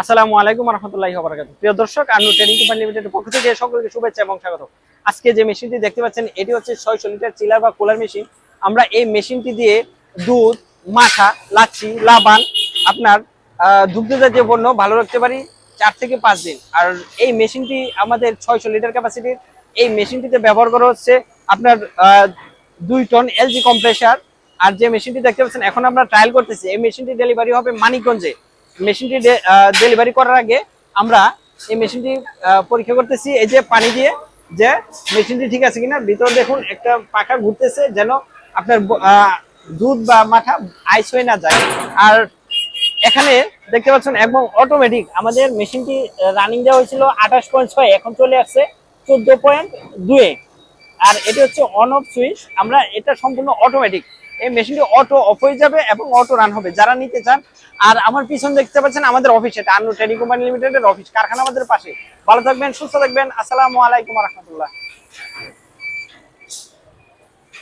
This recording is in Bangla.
আসসালামু আলাইকুম রহমতুল্লাহি ওবারাকাতুহু। প্রিয় দর্শক আনু ট্রেডিং কোম্পানি লিমিটেডের পক্ষ থেকে সকলকে শুভেচ্ছা এবং স্বাগত। আজকে যে মেশিনটি দেখতে পাচ্ছেন এটি হচ্ছে ছয়শো লিটার চিলার বা কুলার মেশিন। আমরা এই মেশিনটি দিয়ে দুধ মাঠা লাচ্ছি লাবান আপনার আহ, দুগ্ধজাত যে পণ্য ভালো রাখতে পারি চার থেকে পাঁচ দিন। আর এই মেশিনটি আমাদের ছয়শো লিটার ক্যাপাসিটির এই মেশিনটিতে ব্যবহার করা হচ্ছে আপনার দুই টন এলজি কম্প্রেসার আর যে মেশিনটি দেখতে পাচ্ছেন এখন আমরা ট্রায়াল করতেছি এই মেশিনটি ডেলিভারি হবে মানিকগঞ্জে। মেশিনটি ডেলিভারি করার আগে আমরা এই মেশিনটি পরীক্ষা করতেছি। এই যে পানি দিয়ে যে মেশিনটি ঠিক আছে কিনা, ভিতরে দেখুন একটা পাখা ঘুরতেছে যেন আপনার দুধ বা মাথা আইস হয়ে না যায়। আর এখানে দেখতে পাচ্ছেন একদম অটোমেটিক আমাদের মেশিনটি রানিং দেওয়া হয়েছিল আঠাশ পয়েন্ট ছয়, এখন চলে আসছে চোদ্দ পয়েন্ট দুয়ে আর এটা হচ্ছে অন অফ সুইচ আমরা এটা সম্পূর্ণ অটোমেটিক এই মেশিনটি অটো অফ হয়ে যাবে এবং অটো রান হবে। যারা নিতে চান, আর আমার পিছন দেখতে পাচ্ছেন আমাদের অফিস এটা আন্নু ট্রেডিং কোম্পানি লিমিটেডের অফিস কারখানা আমাদের পাশে। ভালো থাকবেন, সুস্থ থাকবেন। আসসালামু আলাইকুম রহমতুল্লাহ।